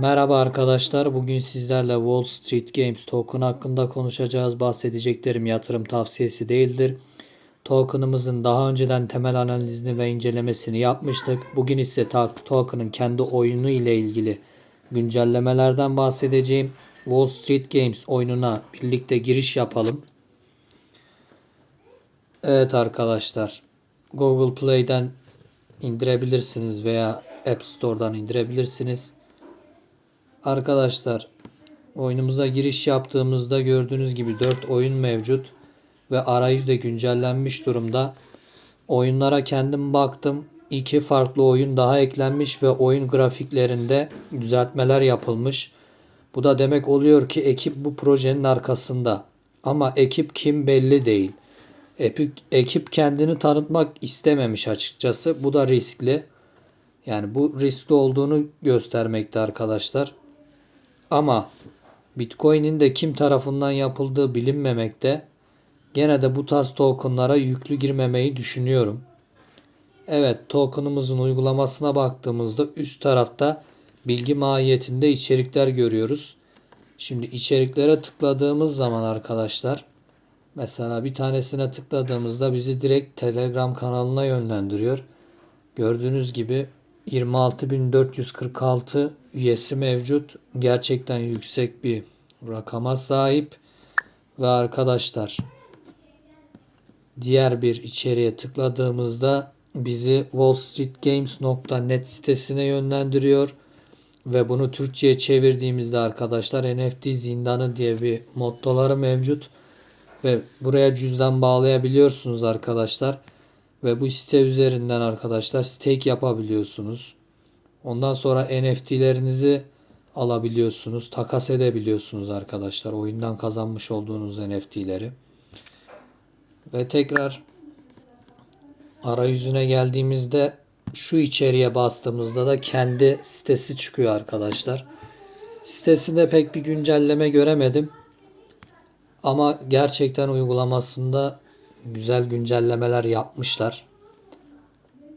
Merhaba arkadaşlar. Bugün sizlerle Wall Street Games token hakkında konuşacağız. Bahsedeceklerim yatırım tavsiyesi değildir. Token'ımızın daha önceden temel analizini ve incelemesini yapmıştık. Bugün ise token'ın kendi oyunu ile ilgili güncellemelerden bahsedeceğim. Wall Street Games oyununa birlikte giriş yapalım. Evet arkadaşlar. Google Play'den indirebilirsiniz veya App Store'dan indirebilirsiniz. Arkadaşlar oyunumuza giriş yaptığımızda gördüğünüz gibi 4 oyun mevcut ve arayüz de güncellenmiş durumda. Oyunlara kendim baktım. İki farklı oyun daha eklenmiş ve oyun grafiklerinde düzeltmeler yapılmış. Bu da demek oluyor ki ekip bu projenin arkasında. Ama ekip kim belli değil. Ekip, ekip kendini tanıtmak istememiş açıkçası. Bu da riskli. Yani bu riskli olduğunu göstermekte arkadaşlar. Ama Bitcoin'in de kim tarafından yapıldığı bilinmemekte. Gene de bu tarz tokenlara yüklü girmemeyi düşünüyorum. Evet token'ımızın uygulamasına baktığımızda üst tarafta bilgi mahiyetinde içerikler görüyoruz. Şimdi içeriklere tıkladığımız zaman arkadaşlar mesela bir tanesine tıkladığımızda bizi direkt Telegram kanalına yönlendiriyor. Gördüğünüz gibi 26.446 üyesi mevcut. Gerçekten yüksek bir rakama sahip. Ve arkadaşlar diğer bir içeriğe tıkladığımızda bizi wallstreetgames.net sitesine yönlendiriyor. Ve bunu Türkçe'ye çevirdiğimizde arkadaşlar NFT zindanı diye bir mottoları mevcut. Ve buraya cüzdan bağlayabiliyorsunuz arkadaşlar. Ve bu site üzerinden arkadaşlar stake yapabiliyorsunuz. Ondan sonra NFT'lerinizi alabiliyorsunuz. Takas edebiliyorsunuz arkadaşlar. Oyundan kazanmış olduğunuz NFT'leri. Ve tekrar arayüzüne geldiğimizde şu içeriye bastığımızda da kendi sitesi çıkıyor arkadaşlar. Sitesinde pek bir güncelleme göremedim. Ama gerçekten uygulamasında güzel güncellemeler yapmışlar.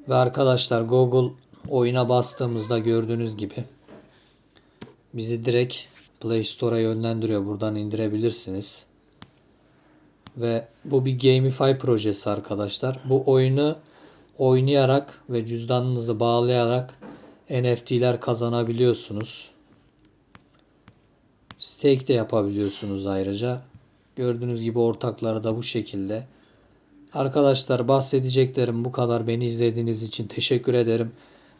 Ve arkadaşlar Google oyuna bastığımızda gördüğünüz gibi bizi direkt Play Store'a yönlendiriyor. Buradan indirebilirsiniz. Ve bu bir Gamify projesi arkadaşlar. Bu oyunu oynayarak ve cüzdanınızı bağlayarak NFT'ler kazanabiliyorsunuz. Stake de yapabiliyorsunuz ayrıca. Gördüğünüz gibi ortakları da bu şekilde. Arkadaşlar bahsedeceklerim bu kadar. Beni izlediğiniz için teşekkür ederim.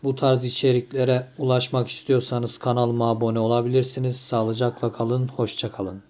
Bu tarz içeriklere ulaşmak istiyorsanız kanalıma abone olabilirsiniz. Sağlıcakla kalın, hoşça kalın.